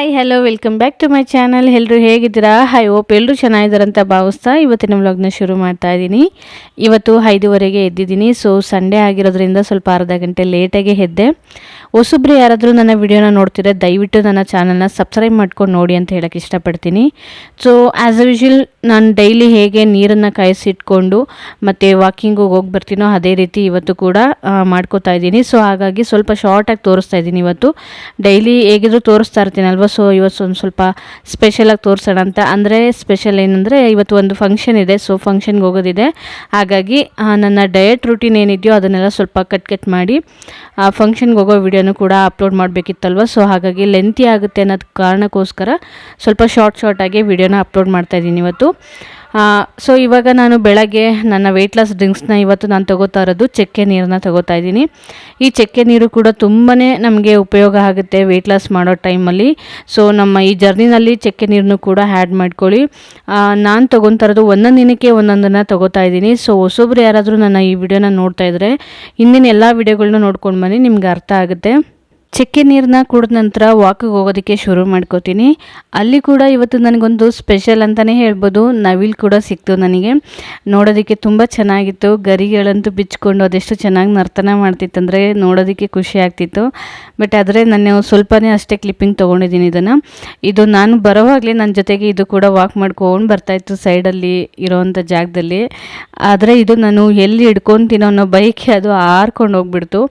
Hi hello welcome back to my channel ಎಲ್ಲರೂ ಹೇಗಿದ್ದೀರಾ? High ಓಪ್ ಎಲ್ಲರೂ ಚೆನ್ನಾಗಿದ್ದಾರಂತ ಭಾವಿಸ್ತಾ ಇವತ್ತಿನ ವ್ಲಾಗ್ನ ಶುರು ಮಾಡ್ತಾ ಇದ್ದೀನಿ. ಇವತ್ತು ಐದುವರೆಗೆ ಎದ್ದಿದ್ದೀನಿ ಸೊ ಸಂಡೇ ಆಗಿರೋದ್ರಿಂದ ಸ್ವಲ್ಪ ಅರ್ಧ ಗಂಟೆ ಲೇಟಾಗಿ ಎದ್ದೆ. ಹೊಸಬ್ರು ಯಾರಾದರೂ ನನ್ನ ವಿಡಿಯೋನ ನೋಡ್ತಿದ್ರೆ ದಯವಿಟ್ಟು ನನ್ನ ಚಾನಲ್ನ ಸಬ್ಸ್ಕ್ರೈಬ್ ಮಾಡ್ಕೊಂಡು ನೋಡಿ ಅಂತ ಹೇಳಕ್ಕೆ ಇಷ್ಟಪಡ್ತೀನಿ. ಸೊ ಆ್ಯಸ್ ಯೂಶುವಲ್ ನಾನು ಡೈಲಿ ಹೇಗೆ ನೀರನ್ನು ಕಾಯಿಸಿಟ್ಕೊಂಡು ಮತ್ತು ವಾಕಿಂಗು ಹೋಗಿ ಬರ್ತೀನೋ ಅದೇ ರೀತಿ ಇವತ್ತು ಕೂಡ ಮಾಡ್ಕೋತಾ ಇದ್ದೀನಿ. ಸೊ ಹಾಗಾಗಿ ಸ್ವಲ್ಪ ಶಾರ್ಟಾಗಿ ತೋರಿಸ್ತಾ ಇದ್ದೀನಿ ಇವತ್ತು. ಡೈಲಿ ಹೇಗಿದ್ರು ತೋರಿಸ್ತಾ ಇರ್ತೀನಲ್ವ? ಸೊ ಇವತ್ತು ಒಂದು ಸ್ವಲ್ಪ ಸ್ಪೆಷಲಾಗಿ ತೋರಿಸೋಣ ಅಂತ. ಅಂದರೆ ಸ್ಪೆಷಲ್ ಏನಂದರೆ ಇವತ್ತು ಒಂದು ಫಂಕ್ಷನ್ ಇದೆ ಸೊ ಫಂಕ್ಷನ್ಗೆ ಹೋಗೋದಿದೆ. ಹಾಗಾಗಿ ನನ್ನ ಡಯಟ್ ರೂಟೀನ್ ಏನಿದೆಯೋ ಅದನ್ನೆಲ್ಲ ಸ್ವಲ್ಪ ಕಟ್ ಕಟ್ ಮಾಡಿ, ಆ ಫಂಕ್ಷನ್ಗೆ ಹೋಗೋ ವಿಡಿಯೋನು ಕೂಡ ಅಪ್ಲೋಡ್ ಮಾಡಬೇಕಿತ್ತಲ್ವ? ಸೊ ಹಾಗಾಗಿ ಲೆಂತಿ ಆಗುತ್ತೆ ಅನ್ನೋದು ಕಾರಣಕ್ಕೋಸ್ಕರ ಸ್ವಲ್ಪ ಶಾರ್ಟ್ ಶಾರ್ಟಾಗಿ ವಿಡಿಯೋನ ಅಪ್ಲೋಡ್ ಮಾಡ್ತಾ ಇದ್ದೀನಿ ಇವತ್ತು. ಸೊ ಇವಾಗ ನಾನು ಬೆಳಗ್ಗೆ ನನ್ನ ವೆಯ್ಟ್ ಲಾಸ್ ಡ್ರಿಂಕ್ಸ್ನ ಇವತ್ತು ನಾನು ತಗೋತಾ ಇರೋದು ಚಕ್ಕೆ ನೀರನ್ನ ತಗೋತಾ ಇದ್ದೀನಿ. ಈ ಚಕ್ಕೆ ನೀರು ಕೂಡ ತುಂಬಾ ನಮಗೆ ಉಪಯೋಗ ಆಗುತ್ತೆ ವೆಯ್ಟ್ ಲಾಸ್ ಮಾಡೋ ಟೈಮಲ್ಲಿ. ಸೊ ನಮ್ಮ ಈ ಜರ್ನಿನಲ್ಲಿ ಚಕ್ಕೆ ನೀರನ್ನು ಕೂಡ ಆ್ಯಡ್ ಮಾಡ್ಕೊಳ್ಳಿ. ನಾನು ತೊಗೊತಾ ಇರೋದು ಒಂದೊಂದು ದಿನಕ್ಕೆ ಒಂದೊಂದನ್ನು ತಗೋತಾ ಇದ್ದೀನಿ. ಸೊ ಹೊಸೊಬ್ರು ಯಾರಾದರೂ ನನ್ನ ಈ ವಿಡಿಯೋನ ನೋಡ್ತಾ ಇದ್ದರೆ ಹಿಂದಿನ ಎಲ್ಲ ವಿಡಿಯೋಗಳನ್ನ ನೋಡ್ಕೊಂಡು ಬನ್ನಿ, ನಿಮ್ಗೆ ಅರ್ಥ ಆಗುತ್ತೆ. ಚಕ್ಕೆ ನೀರನ್ನ ಕುಡಿದ ನಂತರ ವಾಕಿಗೆ ಹೋಗೋದಕ್ಕೆ ಶುರು ಮಾಡ್ಕೋತೀನಿ. ಅಲ್ಲಿ ಕೂಡ ಇವತ್ತು ನನಗೊಂದು ಸ್ಪೆಷಲ್ ಅಂತಲೇ ಹೇಳ್ಬೋದು. ನವಿಲು ಕೂಡ ಸಿಕ್ತು ನನಗೆ. ನೋಡೋದಕ್ಕೆ ತುಂಬ ಚೆನ್ನಾಗಿತ್ತು. ಗರಿಗಳಂತೂ ಬಿಚ್ಚಿಕೊಂಡು ಅದೆಷ್ಟು ಚೆನ್ನಾಗಿ ನರ್ತನ ಮಾಡ್ತಿತ್ತಂದರೆ ನೋಡೋದಕ್ಕೆ ಖುಷಿ ಆಗ್ತಿತ್ತು. ಬಟ್ ಆದರೆ ನಾನು ಸ್ವಲ್ಪನೇ ಅಷ್ಟೇ ಕ್ಲಿಪ್ಪಿಂಗ್ ತೊಗೊಂಡಿದ್ದೀನಿ ಇದನ್ನು. ಇದು ನಾನು ಬರೋವಾಗಲೇ ನನ್ನ ಜೊತೆಗೆ ಇದು ಕೂಡ ವಾಕ್ ಮಾಡ್ಕೊಂಡು ಬರ್ತಾಯಿತ್ತು ಸೈಡಲ್ಲಿ ಇರೋವಂಥ ಜಾಗದಲ್ಲಿ. ಆದರೆ ಇದು ನಾನು ಎಲ್ಲಿ ಹಿಡ್ಕೊತೀನೋ ಅನ್ನೋ ಬೈಕ್ ಅದು ಹಾರ್ಕೊಂಡು ಹೋಗ್ಬಿಡ್ತು.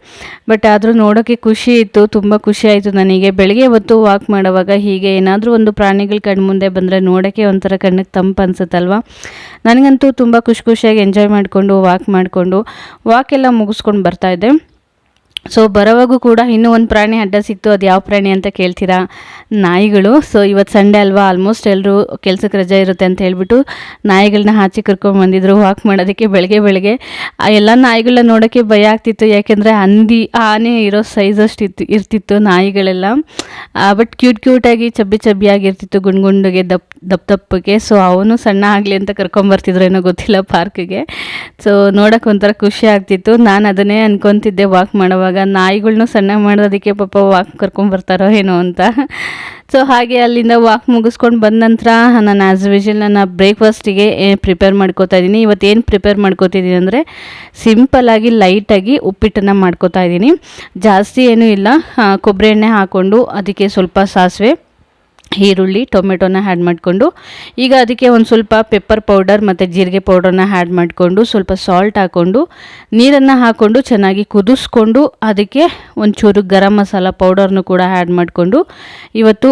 ಬಟ್ ಆದರೂ ನೋಡೋಕ್ಕೆ ಖುಷಿ ಇತ್ತು. ತುಂಬ ಖುಷಿಯಾಯಿತು ನನಗೆ. ಬೆಳಗ್ಗೆ ಹೊತ್ತು ವಾಕ್ ಮಾಡುವಾಗ ಹೀಗೆ ಏನಾದರೂ ಒಂದು ಪ್ರಾಣಿಗಳು ಕಣ್ಣು ಮುಂದೆ ಬಂದರೆ ನೋಡೋಕ್ಕೆ ಒಂಥರ ಕಣ್ಣಿಗೆ ತಂಪು ಅನ್ಸುತ್ತಲ್ವ? ನನಗಂತೂ ತುಂಬ ಖುಷಿ ಖುಷಿಯಾಗಿ ಎಂಜಾಯ್ ಮಾಡಿಕೊಂಡು ವಾಕ್ ಮಾಡಿಕೊಂಡು ವಾಕ್ ಎಲ್ಲ ಮುಗಿಸ್ಕೊಂಡು ಬರ್ತಾಯಿದ್ದೆ ಸೊ ಬರೋವಾಗೂ ಕೂಡ ಇನ್ನೂ ಒಂದು ಪ್ರಾಣಿ ಅಡ್ಡ ಸಿಕ್ತು. ಅದು ಯಾವ ಪ್ರಾಣಿ ಅಂತ ಕೇಳ್ತೀರಾ? ನಾಯಿಗಳು. ಸೊ ಇವತ್ತು ಸಂಡೇ ಅಲ್ವಾ? ಆಲ್ಮೋಸ್ಟ್ ಎಲ್ಲರೂ ಕೆಲಸಕ್ಕೆ ರಜೆ ಇರುತ್ತೆ ಅಂತ ಹೇಳಿಬಿಟ್ಟು ನಾಯಿಗಳನ್ನ ಹಾಚಿ ಕರ್ಕೊಂಡು ಬಂದಿದ್ರು. ವಾಕ್ ಮಾಡೋದಕ್ಕೆ ಬೆಳಗ್ಗೆ ಬೆಳಗ್ಗೆ. ಆ ಎಲ್ಲ ನಾಯಿಗಳನ್ನ ನೋಡೋಕ್ಕೆ ಭಯ ಆಗ್ತಿತ್ತು. ಯಾಕೆಂದರೆ ಹಂದಿ, ಆನೆ ಇರೋ ಸೈಜ್ ಇತ್ತು, ಇರ್ತಿತ್ತು ನಾಯಿಗಳೆಲ್ಲ. ಬಟ್ ಕ್ಯೂಟ್ ಕ್ಯೂಟಾಗಿ ಚಬ್ಬಿ ಚಬ್ಬಿಯಾಗಿರ್ತಿತ್ತು ಗುಂಡ್ ಗುಂಡಿಗೆ ದಪ್ ದಪ್ಪ ದಪ್ಪಗೆ ಸೊ ಅವನು ಸಣ್ಣ ಆಗಲಿ ಅಂತ ಕರ್ಕೊಂಬರ್ತಿದ್ರು ಏನೋ ಗೊತ್ತಿಲ್ಲ ಪಾರ್ಕಿಗೆ ಸೊ ನೋಡೋಕೆ ಒಂಥರ ಖುಷಿ ಆಗ್ತಿತ್ತು. ನಾನು ಅದನ್ನೇ ಅನ್ಕೊತಿದ್ದೆ. ವಾಕ್ ಮಾಡುವಾಗ. ನಾಯಿಗಳ್ನು ಸಣ್ಣ ಮಾಡೋದಕ್ಕೆ ಪಾಪ ವಾಕ್ ಕರ್ಕೊಂಬರ್ತಾರೋ ಏನೋ ಅಂತ. ಸೊ ಹಾಗೆ ಅಲ್ಲಿಂದ ವಾಕ್ ಮುಗಿಸ್ಕೊಂಡು ಬಂದ ನಂತರ ನಾನು ಆ್ಯಸ್ ಯೂಶಲ್ ನನ್ನ ಬ್ರೇಕ್ಫಾಸ್ಟಿಗೆ ಪ್ರಿಪೇರ್ ಮಾಡ್ಕೋತಾ ಇದ್ದೀನಿ. ಇವತ್ತೇನು ಪ್ರಿಪೇರ್ ಮಾಡ್ಕೋತಿದ್ದೀನಿ ಅಂದರೆ ಸಿಂಪಲ್ಲಾಗಿ ಲೈಟಾಗಿ ಉಪ್ಪಿಟ್ಟನ್ನು ಮಾಡ್ಕೋತಾ ಇದ್ದೀನಿ. ಜಾಸ್ತಿ ಏನೂ ಇಲ್ಲ. ಕೊಬ್ಬರಿ ಎಣ್ಣೆ ಹಾಕ್ಕೊಂಡು ಅದಕ್ಕೆ ಸ್ವಲ್ಪ ಸಾಸಿವೆ. ಈರುಳ್ಳಿ, ಟೊಮೆಟೊನ ಆ್ಯಡ್ ಮಾಡಿಕೊಂಡು, ಈಗ ಅದಕ್ಕೆ ಒಂದು ಸ್ವಲ್ಪ ಪೆಪ್ಪರ್ ಪೌಡರ್ ಮತ್ತು ಜೀರಿಗೆ ಪೌಡರ್ನ ಆ್ಯಡ್ ಮಾಡಿಕೊಂಡು, ಸ್ವಲ್ಪ ಸಾಲ್ಟ್ ಹಾಕ್ಕೊಂಡು ನೀರನ್ನು ಹಾಕ್ಕೊಂಡು ಚೆನ್ನಾಗಿ ಕುದಿಸ್ಕೊಂಡು, ಅದಕ್ಕೆ ಒಂಚೂರು ಗರಂ ಮಸಾಲ ಪೌಡರ್ನು ಕೂಡ ಆ್ಯಡ್ ಮಾಡಿಕೊಂಡು, ಇವತ್ತು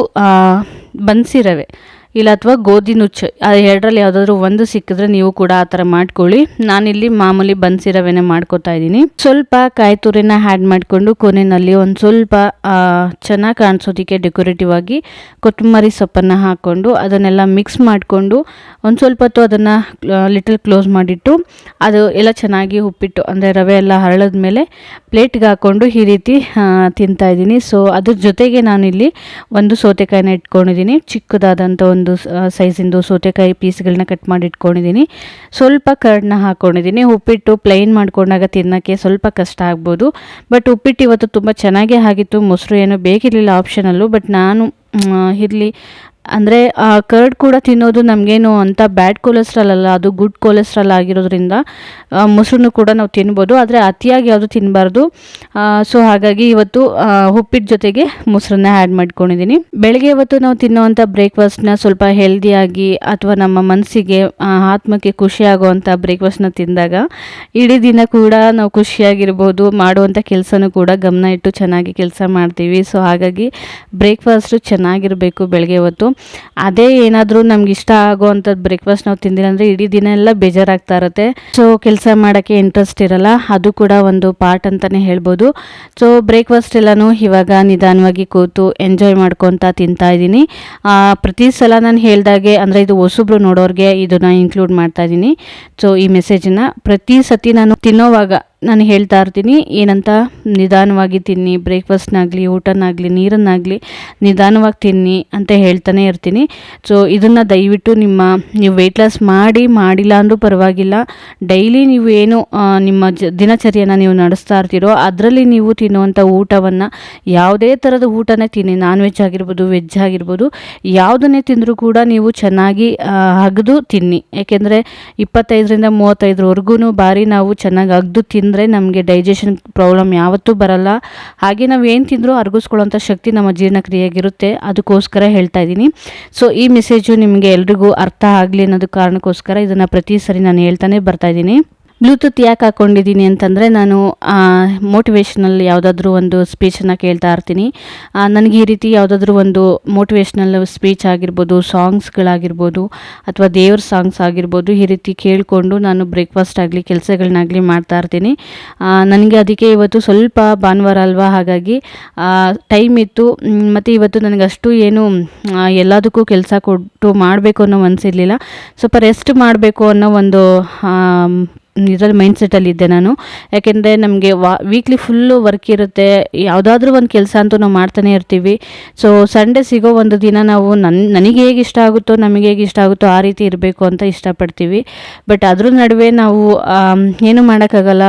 ಬನ್ಸಿ ರವೆ ಇಲ್ಲ ಅಥವಾ ಗೋಧಿ ನುಚ್ಚು, ಆ ಎರಡರಲ್ಲಿ ಯಾವುದಾದ್ರೂ ಒಂದು ಸಿಕ್ಕಿದ್ರೆ ನೀವು ಕೂಡ ಆ ಥರ ಮಾಡ್ಕೊಳ್ಳಿ. ನಾನಿಲ್ಲಿ ಮಾಮೂಲಿ ಬನ್ಸಿ ರವೆನೇ ಮಾಡ್ಕೊತಾ ಇದ್ದೀನಿ. ಸ್ವಲ್ಪ ಕಾಯಿ ತುರಿನ ಮಾಡಿಕೊಂಡು ಕೊನೆಯಲ್ಲಿ ಒಂದು ಸ್ವಲ್ಪ ಚೆನ್ನಾಗಿ ಕಾಣಿಸೋದಕ್ಕೆ ಡೆಕೋರೇಟಿವ್ ಆಗಿ ಕೊತ್ತಂಬರಿ ಸೊಪ್ಪನ್ನು ಹಾಕ್ಕೊಂಡು ಅದನ್ನೆಲ್ಲ ಮಿಕ್ಸ್ ಮಾಡಿಕೊಂಡು ಒಂದು ಸ್ವಲ್ಪ ಹೊತ್ತು ಅದನ್ನು ಲಿಟಲ್ ಕ್ಲೋಸ್ ಮಾಡಿಟ್ಟು ಅದು ಎಲ್ಲ ಚೆನ್ನಾಗಿ ಉಪ್ಪಿಟ್ಟು, ಅಂದರೆ ರವೆ ಎಲ್ಲ ಹರಳದ ಮೇಲೆ ಪ್ಲೇಟ್ಗೆ ಹಾಕ್ಕೊಂಡು ಈ ರೀತಿ ತಿಂತಾ ಇದ್ದೀನಿ. ಸೊ ಅದ್ರ ಜೊತೆಗೆ ನಾನಿಲ್ಲಿ ಒಂದು ಸೌತೆಕಾಯಿನ ಇಟ್ಕೊಂಡಿದ್ದೀನಿ. ಚಿಕ್ಕದಾದಂಥ ಒಂದು ಸೈಜಿಂದು ಸೌತೆಕಾಯಿ ಪೀಸ್ಗಳನ್ನ ಕಟ್ ಮಾಡಿ ಇಟ್ಕೊಂಡಿದ್ದೀನಿ ಸ್ವಲ್ಪ ಕರ್ಡ್ನ ಹಾಕ್ಕೊಂಡಿದ್ದೀನಿ ಉಪ್ಪಿಟ್ಟು ಪ್ಲೈನ್ ಮಾಡ್ಕೊಂಡಾಗ ತಿನ್ನೋಕ್ಕೆ ಸ್ವಲ್ಪ ಕಷ್ಟ ಆಗ್ಬೋದು. ಬಟ್ ಉಪ್ಪಿಟ್ಟು ಇವತ್ತು ತುಂಬ ಚೆನ್ನಾಗೇ ಆಗಿತ್ತು. ಮೊಸರು ಏನೂ ಬೇಕಿರಲಿಲ್ಲ ಆಪ್ಷನಲ್ಲೂ ಬಟ್ ನಾನು ಇರಲಿ ಅಂದರೆ ಕರ್ಡ್ ಕೂಡ ತಿನ್ನೋದು ನಮಗೇನು ಅಂತ ಬ್ಯಾಡ್ ಕೊಲೆಸ್ಟ್ರಾಲ್ ಅಲ್ಲ, ಅದು ಗುಡ್ ಕೊಲೆಸ್ಟ್ರಾಲ್ ಆಗಿರೋದ್ರಿಂದ ಮೊಸರನ್ನು ಕೂಡ ನಾವು ತಿನ್ಬೋದು. ಆದರೆ ಅತಿಯಾಗಿ ಯಾವುದು ತಿನ್ನಬಾರ್ದು ಸೊ ಹಾಗಾಗಿ ಇವತ್ತು ಉಪ್ಪಿಟ್ಟು ಜೊತೆಗೆ ಮೊಸರನ್ನ ಆ್ಯಡ್ ಮಾಡ್ಕೊಂಡಿದ್ದೀನಿ ಬೆಳಗ್ಗೆ ಇವತ್ತು ನಾವು ತಿನ್ನುವಂಥ ಬ್ರೇಕ್ಫಾಸ್ಟ್ನ ಸ್ವಲ್ಪ ಹೆಲ್ದಿಯಾಗಿ ಅಥವಾ ನಮ್ಮ ಮನಸ್ಸಿಗೆ ಆತ್ಮಕ್ಕೆ ಖುಷಿ ಆಗುವಂಥ ಬ್ರೇಕ್ಫಾಸ್ಟ್ನ ತಿಂದಾಗ, ಇಡೀ ದಿನ ಕೂಡ ನಾವು ಖುಷಿಯಾಗಿರ್ಬೋದು ಮಾಡುವಂಥ ಕೆಲಸನೂ ಕೂಡ ಗಮನ ಇಟ್ಟು ಚೆನ್ನಾಗಿ ಕೆಲಸ ಮಾಡ್ತೀವಿ. ಸೊ ಹಾಗಾಗಿ ಬ್ರೇಕ್ಫಾಸ್ಟು ಚೆನ್ನಾಗಿರಬೇಕು ಬೆಳಗ್ಗೆ ಹೊತ್ತು ಅದೇ ಏನಾದರೂ ನಮ್ಗೆ ಇಷ್ಟ ಆಗೋವಂಥದ್ದು ಬ್ರೇಕ್ಫಾಸ್ಟ್ ನಾವು ತಿಂದಿಲ್ಲ ಅಂದರೆ ಇಡೀ ದಿನ ಎಲ್ಲ ಬೇಜಾರಾಗ್ತಾ ಇರುತ್ತೆ. ಸೊ ಕೆಲಸ ಮಾಡೋಕ್ಕೆ ಇಂಟ್ರೆಸ್ಟ್ ಇರಲ್ಲ. ಅದು ಕೂಡ ಒಂದು ಪಾರ್ಟ್ ಅಂತಲೇ ಹೇಳ್ಬೋದು. ಸೊ ಬ್ರೇಕ್ಫಾಸ್ಟ್ ಎಲ್ಲನೂ ಇವಾಗ ನಿಧಾನವಾಗಿ ಕೂತು ಎಂಜಾಯ್ ಮಾಡ್ಕೊತಾ ತಿಂತಾ ಇದ್ದೀನಿ. ಪ್ರತಿ ಸಲ ನಾನು ಹೇಳ್ದಾಗೆ ಅಂದರೆ ಇದು ಹೊಸಬ್ರು ನೋಡೋರಿಗೆ ಇದನ್ನು ಇನ್ಕ್ಲೂಡ್ ಮಾಡ್ತಾ ಇದ್ದೀನಿ. ಸೊ ಈ ಮೆಸೇಜನ್ನು ಪ್ರತಿ ಸತಿ ನಾನು ತಿನ್ನೋವಾಗ ನಾನು ಹೇಳ್ತಾ ಇರ್ತೀನಿ, ಏನಂತ? ನಿಧಾನವಾಗಿ ತಿನ್ನಿ, ಬ್ರೇಕ್ಫಾಸ್ಟ್ನಾಗಲಿ, ಊಟನಾಗಲಿ, ನೀರನ್ನಾಗಲಿ ನಿಧಾನವಾಗಿ ತಿನ್ನಿ ಅಂತ ಹೇಳ್ತಾನೆ ಇರ್ತೀನಿ. ಸೊ ಇದನ್ನು ದಯವಿಟ್ಟು ನಿಮ್ಮ, ನೀವು ವೆಯ್ಟ್ ಲಾಸ್ ಮಾಡಿ, ಮಾಡಿಲ್ಲ ಅಂದರೂ ಪರವಾಗಿಲ್ಲ. ಡೈಲಿ ನೀವು ಏನು ನಿಮ್ಮ ಜ ದಿನಚರಿಯನ್ನು ನೀವು ನಡೆಸ್ತಾ ಇರ್ತೀರೋ, ಅದರಲ್ಲಿ ನೀವು ತಿನ್ನುವಂಥ ಊಟವನ್ನು ಯಾವುದೇ ಥರದ ಊಟನೇ ತಿನ್ನಿ. ನಾನ್ ವೆಜ್ ಆಗಿರ್ಬೋದು ವೆಜ್ ಆಗಿರ್ಬೋದು, ಯಾವುದನ್ನೇ ತಿಂದರೂ ಕೂಡ ನೀವು ಚೆನ್ನಾಗಿ ಅಗದು ತಿನ್ನಿ. ಯಾಕೆಂದರೆ ಇಪ್ಪತ್ತೈದರಿಂದ ಮೂವತ್ತೈದರವರೆಗೂ ಬಾರಿ ನಾವು ಚೆನ್ನಾಗಿ ಅಗ್ದು ತಿಂದರೆ ನಮಗೆ ಡೈಜೆಷನ್ ಪ್ರಾಬ್ಲಮ್ ಯಾವತ್ತೂ ಬರಲ್ಲ. ಹಾಗೆ ನಾವು ಏನು ತಿಂದರೂ ಅರ್ಗಿಸ್ಕೊಳ್ಳೋಂಥ ಶಕ್ತಿ ನಮ್ಮ ಜೀರ್ಣಕ್ರಿಯೆಗಿರುತ್ತೆ ಅದಕ್ಕೋಸ್ಕರ ಹೇಳ್ತಾ ಇದ್ದೀನಿ. ಸೊ ಈ ಮೆಸೇಜು ನಿಮಗೆ ಎಲ್ರಿಗೂ ಅರ್ಥ ಆಗಲಿ ಅನ್ನೋದು ಕಾರಣಕ್ಕೋಸ್ಕರ ಇದನ್ನು ಪ್ರತಿ ಸರಿ ನಾನು ಹೇಳ್ತಾನೆ ಬರ್ತಾ ಇದ್ದೀನಿ. ಬ್ಲೂಟೂತ್ ಯಾಕೆ ಹಾಕ್ಕೊಂಡಿದ್ದೀನಿ ಅಂತಂದರೆ ನಾನು ಮೋಟಿವೇಶ್ನಲ್ ಯಾವುದಾದ್ರೂ ಒಂದು ಸ್ಪೀಚನ್ನು ಕೇಳ್ತಾ ಇರ್ತೀನಿ. ನನಗೆ ಈ ರೀತಿ ಯಾವುದಾದ್ರೂ ಒಂದು ಮೋಟಿವೇಶ್ನಲ್ ಸ್ಪೀಚ್ ಆಗಿರ್ಬೋದು ಸಾಂಗ್ಸ್ಗಳಾಗಿರ್ಬೋದು ಅಥವಾ ದೇವ್ರ ಸಾಂಗ್ಸ್ ಆಗಿರ್ಬೋದು, ಈ ರೀತಿ ಕೇಳಿಕೊಂಡು ನಾನು ಬ್ರೇಕ್ಫಾಸ್ಟ್ ಆಗಲಿ ಕೆಲಸಗಳನ್ನಾಗಲಿ ಮಾಡ್ತಾ ಇರ್ತೀನಿ. ನನಗೆ ಅದಕ್ಕೆ ಇವತ್ತು ಸ್ವಲ್ಪ ಭಾನುವಾರ ಅಲ್ವಾ, ಹಾಗಾಗಿ ಟೈಮ್ ಇತ್ತು. ಮತ್ತು ಇವತ್ತು ನನಗೆ ಅಷ್ಟು ಏನು ಎಲ್ಲದಕ್ಕೂ ಕೆಲಸ ಕೊಟ್ಟು ಮಾಡಬೇಕು ಅನ್ನೋ ಮನಸ್ಸಿರಲಿಲ್ಲ ಸ್ವಲ್ಪ ರೆಸ್ಟ್ ಮಾಡಬೇಕು ಅನ್ನೋ ಒಂದು ಇದರಲ್ಲಿ ಮೈಂಡ್ ಸೆಟ್ಟಲ್ಲಿ ಇದ್ದೆ ನಾನು. ಯಾಕೆಂದರೆ ನಮಗೆ ವಾ ವೀಕ್ಲಿ ಫುಲ್ಲು ವರ್ಕ್ ಇರುತ್ತೆ. ಯಾವುದಾದ್ರೂ ಒಂದು ಕೆಲಸ ಅಂತೂ ನಾವು ಮಾಡ್ತಾನೆ ಇರ್ತೀವಿ. ಸೊ ಸಂಡೇ ಸಿಗೋ ಒಂದು ದಿನ ನಾವು ನನ್ನ ನನಗೆ ಹೇಗೆ ಇಷ್ಟ ಆಗುತ್ತೋ, ನಮಗೆ ಹೇಗೆ ಇಷ್ಟ ಆಗುತ್ತೋ ಆ ರೀತಿ ಇರಬೇಕು ಅಂತ ಇಷ್ಟಪಡ್ತೀವಿ. ಬಟ್ ಅದ್ರ ನಡುವೆ ನಾವು ಏನು ಮಾಡೋಕ್ಕಾಗಲ್ಲ.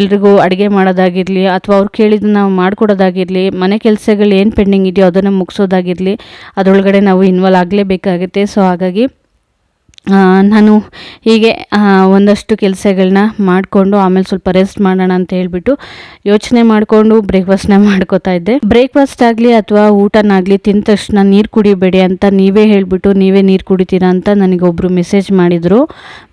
ಎಲ್ರಿಗೂ ಅಡುಗೆ ಮಾಡೋದಾಗಿರಲಿ ಅಥವಾ ಅವ್ರು ಕೇಳಿದ್ದು ನಾವು ಮಾಡಿಕೊಡೋದಾಗಿರಲಿ, ಮನೆ ಕೆಲಸಗಳು ಏನು ಪೆಂಡಿಂಗ್ ಇದೆಯೋ ಅದನ್ನು ಮುಗಿಸೋದಾಗಿರಲಿ, ಅದರೊಳಗಡೆ ನಾವು ಇನ್ವಾಲ್ವ್ ಆಗಲೇಬೇಕಾಗುತ್ತೆ. ಸೊ ಹಾಗಾಗಿ ನಾನು ಹೀಗೆ ಒಂದಷ್ಟು ಕೆಲಸಗಳನ್ನ ಮಾಡಿಕೊಂಡು ಆಮೇಲೆ ಸ್ವಲ್ಪ ರೆಸ್ಟ್ ಮಾಡೋಣ ಅಂತ ಹೇಳಿಬಿಟ್ಟು ಯೋಚನೆ ಮಾಡಿಕೊಂಡು ಬ್ರೇಕ್ಫಾಸ್ಟ್ನ ಮಾಡ್ಕೋತಾ ಇದ್ದೆ. ಬ್ರೇಕ್ಫಾಸ್ಟ್ ಆಗಲಿ ಅಥವಾ ಊಟನಾಗಲಿ ತಿಂದ ತಕ್ಷಣ ನೀರು ಕುಡಿಬೇಡಿ ಅಂತ ನೀವೇ ಹೇಳಿಬಿಟ್ಟು ನೀವೇ ನೀರು ಕುಡಿತೀರಾ ಅಂತ ನನಗೆ ಒಬ್ಬರು ಮೆಸೇಜ್ ಮಾಡಿದರು.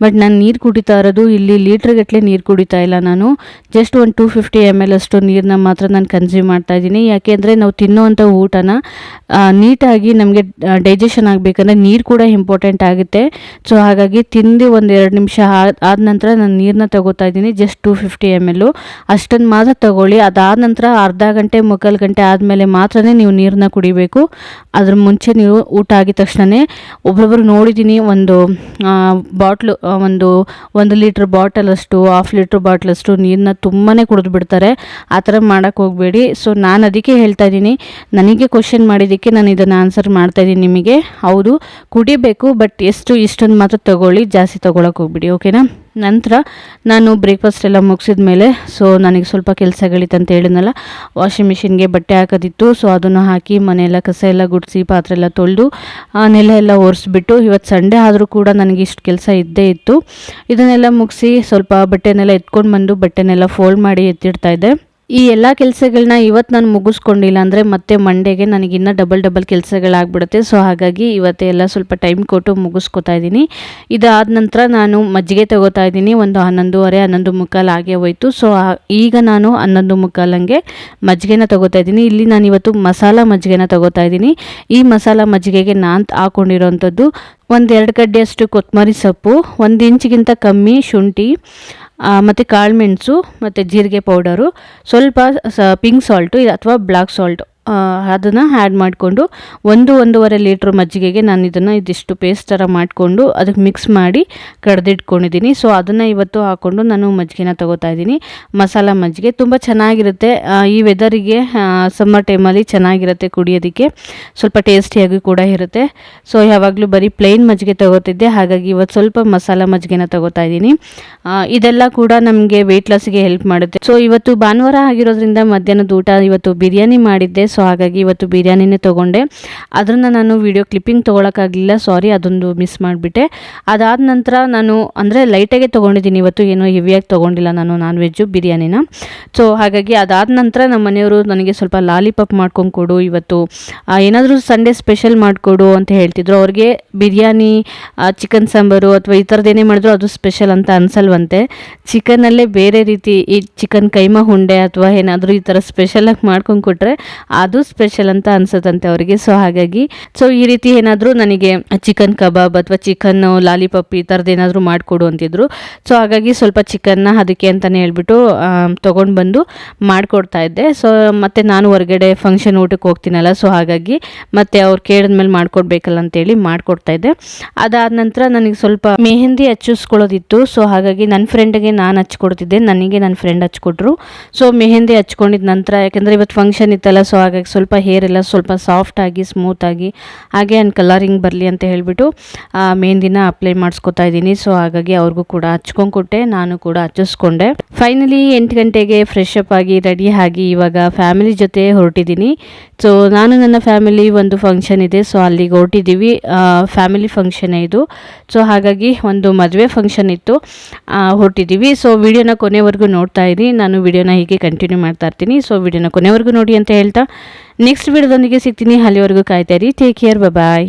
ಬಟ್ ನಾನು ನೀರು ಕುಡಿತಾ ಇರೋದು ಇಲ್ಲಿ ಲೀಟ್ರ್ಗಟ್ಟಲೆ ನೀರು ಕುಡಿತಾ ಇಲ್ಲ ನಾನು. ಜಸ್ಟ್ ಒಂದು ಟೂ ಫಿಫ್ಟಿ ಎಂ ಎಲ್ ಅಷ್ಟು ನೀರನ್ನ ಮಾತ್ರ ನಾನು ಕನ್ಸ್ಯೂಮ್ ಮಾಡ್ತಾ ಇದ್ದೀನಿ. ಯಾಕೆಂದರೆ ನಾವು ತಿನ್ನುವಂಥ ಊಟನ ನೀಟಾಗಿ ನಮಗೆ ಡೈಜೆಷನ್ ಆಗಬೇಕಂದ್ರೆ ನೀರು ಕೂಡ ಇಂಪಾರ್ಟೆಂಟ್ ಆಗುತ್ತೆ. ಸೊ ಹಾಗಾಗಿ ತಿಂದು ಒಂದು ಎರಡು ನಿಮಿಷ ಆದ ನಂತರ ನಾನು ನೀರನ್ನ ತಗೋತಾ ಇದ್ದೀನಿ ಜಸ್ಟ್ ಟೂ ಫಿಫ್ಟಿ ಎಂ ಎಲ್ಲು ಅಷ್ಟನ್ನು ಮಾತ್ರ ತಗೊಳ್ಳಿ. ಅದಾದ ನಂತರ ಅರ್ಧ ಗಂಟೆ, ಮುಕ್ಕಾಲು ಗಂಟೆ ಆದಮೇಲೆ ಮಾತ್ರ ನೀವು ನೀರನ್ನ ಕುಡಿಬೇಕು. ಅದ್ರ ಮುಂಚೆ ನೀವು ಊಟ ಆಗಿದ ತಕ್ಷಣವೇ ಒಬ್ಬೊಬ್ಬರು ನೋಡಿದ್ದೀನಿ ಒಂದು ಬಾಟ್ಲು ಒಂದು ಒಂದು ಲೀಟ್ರ್ ಬಾಟಲಷ್ಟು ಹಾಫ್ ಲೀಟ್ರ್ ಬಾಟ್ಲಷ್ಟು ನೀರನ್ನ ತುಂಬಾ ಕುಡಿದು ಬಿಡ್ತಾರೆ. ಆ ಥರ ಮಾಡೋಕ್ಕೆ ಹೋಗಬೇಡಿ. ಸೊ ನಾನು ಅದಕ್ಕೆ ಹೇಳ್ತಾ ಇದ್ದೀನಿ. ನನಗೆ ಕ್ವಶನ್ ಮಾಡಿದ್ದಕ್ಕೆ ನಾನು ಇದನ್ನು ಆನ್ಸರ್ ಮಾಡ್ತಾ ಇದ್ದೀನಿ ನಿಮಗೆ. ಹೌದು, ಕುಡಿಬೇಕು ಬಟ್ ಎಷ್ಟು ಇಷ್ಟೊಂದು ಮಾತ್ರ ತಗೊಳ್ಳಿ, ಜಾಸ್ತಿ ತೊಗೊಳಕ್ಕೆ ಹೋಗ್ಬಿಡಿ, ಓಕೆನಾ? ನಂತರ ನಾನು ಬ್ರೇಕ್ಫಾಸ್ಟ್ ಎಲ್ಲ ಮುಗಿಸಿದ ಮೇಲೆ ಸೊ ನನಗೆ ಸ್ವಲ್ಪ ಕೆಲಸಗಳಿತ್ತು ಅಂತ ಹೇಳಿದ್ನಲ್ಲ ವಾಷಿಂಗ್ ಮಿಷಿನ್ಗೆ ಬಟ್ಟೆ ಹಾಕೋದಿತ್ತು ಸೊ ಅದನ್ನು ಹಾಕಿ ಮನೆಯೆಲ್ಲ ಕಸ ಎಲ್ಲ ಗುಡಿಸಿ, ಪಾತ್ರೆ ಎಲ್ಲ ತೊಳೆದು ನೆಲ ಎಲ್ಲ ಒರೆಸ್ಬಿಟ್ಟು ಇವತ್ತು ಸಂಡೇ ಆದರೂ ಕೂಡ ನನಗೆ ಇಷ್ಟು ಕೆಲಸ ಇದ್ದೇ ಇತ್ತು. ಇದನ್ನೆಲ್ಲ ಮುಗಿಸಿ ಸ್ವಲ್ಪ ಬಟ್ಟೆನೆಲ್ಲ ಎತ್ಕೊಂಡು ಬಂದು, ಬಟ್ಟೆನೆಲ್ಲ ಫೋಲ್ಡ್ ಮಾಡಿ ಎತ್ತಿಡ್ತಾ ಇದ್ದೆ. ಈ ಎಲ್ಲ ಕೆಲಸಗಳನ್ನ ಇವತ್ತು ನಾನು ಮುಗಿಸ್ಕೊಂಡಿಲ್ಲ ಅಂದರೆ ಮತ್ತೆ ಮಂಡೇಗೆ ನನಗೆ ಇನ್ನೂ ಡಬಲ್ ಡಬಲ್ ಕೆಲಸಗಳಾಗ್ಬಿಡುತ್ತೆ. ಸೊ ಹಾಗಾಗಿ ಇವತ್ತೇ ಎಲ್ಲ ಸ್ವಲ್ಪ ಟೈಮ್ ಕೊಟ್ಟು ಮುಗಿಸ್ಕೊತಾ ಇದ್ದೀನಿ ಇದಾದ ನಂತರ ನಾನು ಮಜ್ಜಿಗೆ ತಗೋತಾ ಇದ್ದೀನಿ ಒಂದು ಹನ್ನೊಂದುವರೆ, ಹನ್ನೊಂದು ಮುಕ್ಕಾಲು ಆಗೇ ಹೋಯಿತು. ಸೊ ಈಗ ನಾನು ಹನ್ನೊಂದು ಮುಕ್ಕಾಲಂಗೆ ಮಜ್ಜಿಗೆನ ತಗೋತಾ ಇದ್ದೀನಿ ಇಲ್ಲಿ ನಾನು ಇವತ್ತು ಮಸಾಲ ಮಜ್ಜಿಗೆನ ತಗೋತಾ ಇದ್ದೀನಿ ಈ ಮಸಾಲ ಮಜ್ಜಿಗೆಗೆ ನಾನು ಹಾಕೊಂಡಿರೋಂಥದ್ದು ಒಂದೆರಡು ಗಡ್ಡೆಯಷ್ಟು ಕೊತ್ತಂಬರಿ ಸೊಪ್ಪು, ಒಂದು ಇಂಚಿಗಿಂತ ಕಮ್ಮಿ ಶುಂಠಿ ಮತ್ತು ಕಾಳುಮೆಣಸು ಮತ್ತು ಜೀರಿಗೆ ಪೌಡರು ಸ್ವಲ್ಪ ಸ ಪಿಂಕ್ ಸಾಲ್ಟು ಅಥವಾ ಬ್ಲ್ಯಾಕ್ ಸಾಲ್ಟು. ಅದನ್ನು ಆ್ಯಡ್ ಮಾಡಿಕೊಂಡು ಒಂದು ಒಂದೂವರೆ ಲೀಟ್ರ್ ಮಜ್ಜಿಗೆಗೆ ನಾನು ಇದನ್ನು ಇದಿಷ್ಟು ಪೇಸ್ಟ್ ಥರ ಮಾಡಿಕೊಂಡು ಅದಕ್ಕೆ ಮಿಕ್ಸ್ ಮಾಡಿ ಕಡ್ದಿಟ್ಕೊಂಡಿದ್ದೀನಿ ಸೊ ಅದನ್ನು ಇವತ್ತು ಹಾಕ್ಕೊಂಡು ನಾನು ಮಜ್ಜಿಗೆನ ತಗೋತಾ ಇದ್ದೀನಿ ಮಸಾಲ ಮಜ್ಜಿಗೆ ತುಂಬ ಚೆನ್ನಾಗಿರುತ್ತೆ. ಈ ವೆದರಿಗೆ ಸಮ್ಮರ್ ಟೈಮಲ್ಲಿ ಚೆನ್ನಾಗಿರುತ್ತೆ ಕುಡಿಯೋದಕ್ಕೆ. ಸ್ವಲ್ಪ ಟೇಸ್ಟಿಯಾಗಿ ಕೂಡ ಇರುತ್ತೆ. ಸೊ ಯಾವಾಗಲೂ ಬರೀ ಪ್ಲೇನ್ ಮಜ್ಜಿಗೆ ತಗೋತಿದ್ದೆ. ಹಾಗಾಗಿ ಇವತ್ತು ಸ್ವಲ್ಪ ಮಸಾಲ ಮಜ್ಜಿಗೆನ ತಗೋತಾ ಇದ್ದೀನಿ ಇದೆಲ್ಲ ಕೂಡ ನಮಗೆ ವೆಯ್ಟ್ ಲಾಸ್ಗೆ ಹೆಲ್ಪ್ ಮಾಡುತ್ತೆ. ಸೊ ಇವತ್ತು ಭಾನುವಾರ ಆಗಿರೋದ್ರಿಂದ ಮಧ್ಯಾಹ್ನದ ಊಟ ಇವತ್ತು ಬಿರಿಯಾನಿ ಮಾಡಿದ್ದೆ. ಸೊ ಹಾಗಾಗಿ ಇವತ್ತು ಬಿರಿಯಾನಿನೇ ತೊಗೊಂಡೆ. ಅದನ್ನು ನಾನು ವೀಡಿಯೋ ಕ್ಲಿಪ್ಪಿಂಗ್ ತೊಗೊಳಕ್ಕಾಗಲಿಲ್ಲ. ಸಾರಿ ಅದೊಂದು ಮಿಸ್ ಮಾಡಿಬಿಟ್ಟೆ. ಅದಾದ ನಂತರ ನಾನು ಅಂದರೆ ಲೈಟಾಗೆ ತೊಗೊಂಡಿದ್ದೀನಿ. ಇವತ್ತು ಏನೋ ಹೆವಿಯಾಗಿ ತೊಗೊಂಡಿಲ್ಲ ನಾನು ನಾನ್ ವೆಜ್ಜು ಬಿರಿಯಾನಿನ. ಸೊ ಹಾಗಾಗಿ ಅದಾದ ನಂತರ ನಮ್ಮ ಮನೆಯವರು ನನಗೆ ಸ್ವಲ್ಪ ಲಾಲಿಪಾಪ್ ಮಾಡ್ಕೊಂಡು ಕೊಡು ಇವತ್ತು. ಆ, ಏನಾದರೂ ಸಂಡೇ ಸ್ಪೆಷಲ್ ಮಾಡಿಕೊಡು ಅಂತ ಹೇಳ್ತಿದ್ರು. ಅವ್ರಿಗೆ ಬಿರಿಯಾನಿ ಚಿಕನ್ ಸಾಂಬಾರು ಅಥವಾ ಈ ಥರದ್ದೇನೇ ಮಾಡಿದ್ರು ಅದು ಸ್ಪೆಷಲ್ ಅಂತ ಅನ್ಸಲ್ವಂತೆ. ಚಿಕನಲ್ಲೇ ಬೇರೆ ರೀತಿ ಈ ಚಿಕನ್ ಕೈಮಾ ಹುಂಡೆ ಅಥವಾ ಏನಾದರೂ ಈ ಥರ ಸ್ಪೆಷಲಾಗಿ ಮಾಡ್ಕೊಂಡು ಕೊಟ್ಟರೆ ಅದು ಸ್ಪೆಷಲ್ ಅಂತ ಅನ್ಸುತ್ತಂತೆ ಅವರಿಗೆ. ಸೊ ಹಾಗಾಗಿ ಸೊ ಈ ರೀತಿ ಏನಾದರೂ ನನಗೆ ಚಿಕನ್ ಕಬಾಬ್ ಅಥವಾ ಚಿಕನ್ ಲಾಲಿಪಾಪ್ ಈ ಥರದ್ದು ಏನಾದರೂ ಮಾಡಿಕೊಡು ಅಂತಿದ್ರು. ಸೊ ಹಾಗಾಗಿ ಸ್ವಲ್ಪ ಚಿಕನ್ನ ಅದಕ್ಕೆ ಅಂತಲೇ ಹೇಳ್ಬಿಟ್ಟು ತೊಗೊಂಡು ಬಂದು ಮಾಡಿಕೊಡ್ತಾ ಇದ್ದೆ. ಸೊ ಮತ್ತು ನಾನು ಹೊರಗಡೆ ಫಂಕ್ಷನ್ ಊಟಕ್ಕೆ ಹೋಗ್ತೀನಲ್ಲ ಸೊ ಹಾಗಾಗಿ ಮತ್ತೆ ಅವ್ರು ಕೇಳಿದ್ಮೇಲೆ ಮಾಡ್ಕೊಡ್ಬೇಕಲ್ಲ ಅಂತೇಳಿ ಮಾಡಿಕೊಡ್ತಾ ಇದ್ದೆ. ಅದಾದ ನಂತರ ನನಗೆ ಸ್ವಲ್ಪ ಮೆಹಂದಿ ಹಚ್ಚಿಸ್ಕೊಳ್ಳೋದಿತ್ತು. ಸೊ ಹಾಗಾಗಿ ನನ್ನ ಫ್ರೆಂಡ್ಗೆ ನಾನು ಹಚ್ಕೊಡ್ತಿದ್ದೆ. ನನಗೆ ನನ್ನ ಫ್ರೆಂಡ್ ಹಚ್ಕೊಟ್ರು. ಸೊ ಮೆಹಂದಿ ಹಚ್ಕೊಂಡಿದ್ದ ನಂತರ, ಯಾಕೆಂದರೆ ಇವತ್ತು ಫಂಕ್ಷನ್ ಇತ್ತಲ್ಲ ಸೊ ಹಾಗಾಗಿ ಸ್ವಲ್ಪ ಹೇರ್ ಎಲ್ಲ ಸ್ವಲ್ಪ ಸಾಫ್ಟಾಗಿ ಸ್ಮೂತಾಗಿ ಹಾಗೆ ಆ್ಯಂಡ್ ಕಲರಿಂಗ್ ಬರಲಿ ಅಂತ ಹೇಳಿಬಿಟ್ಟು ಮೆಹಂದಿನ ಅಪ್ಲೈ ಮಾಡಿಸ್ಕೊತಾ ಇದ್ದೀನಿ. ಸೊ ಹಾಗಾಗಿ ಅವ್ರಿಗೂ ಕೂಡ ಹಚ್ಕೊಂಡು ಕೊಟ್ಟೆ ನಾನು ಕೂಡ ಹಚ್ಚಿಸ್ಕೊಂಡೆ. ಫೈನಲಿ ಎಂಟು ಗಂಟೆಗೆ ಫ್ರೆಶ್ ಅಪ್ ಆಗಿ ರೆಡಿ ಆಗಿ ಇವಾಗ ಫ್ಯಾಮಿಲಿ ಜೊತೆ ಹೊರಟಿದ್ದೀನಿ. ಸೊ ನಾನು ನನ್ನ ಫ್ಯಾಮಿಲಿ ಒಂದು ಫಂಕ್ಷನ್ ಇದೆ. ಸೊ ಅಲ್ಲಿಗೆ ಹೊರಟಿದ್ದೀವಿ. ಫ್ಯಾಮಿಲಿ ಫಂಕ್ಷನ್ ಇದು. ಸೊ ಹಾಗಾಗಿ ಒಂದು ಮದುವೆ ಫಂಕ್ಷನ್ ಇತ್ತು. ಹೊರಟಿದ್ದೀವಿ. ಸೊ ವಿಡಿಯೋನ ಕೊನೆವರೆಗೂ ನೋಡ್ತಾ ಇದ್ದೀನಿ ನಾನು ವಿಡಿಯೋನ ಹೀಗೆ ಕಂಟಿನ್ಯೂ ಮಾಡ್ತಾ ಇರ್ತೀನಿ. ಸೊ ವಿಡಿಯೋನ ಕೊನೆವರೆಗೂ ನೋಡಿ ಅಂತ ಹೇಳ್ತಾ. ನೆಕ್ಸ್ಟ್ ವಿಡಿಯೋದೊಂದಿಗೆ ಸಿಗ್ತೀನಿ. ಅಲ್ಲಿವರೆಗೂ ಕಾಯ್ತಾ ಇರಿ. Take care bye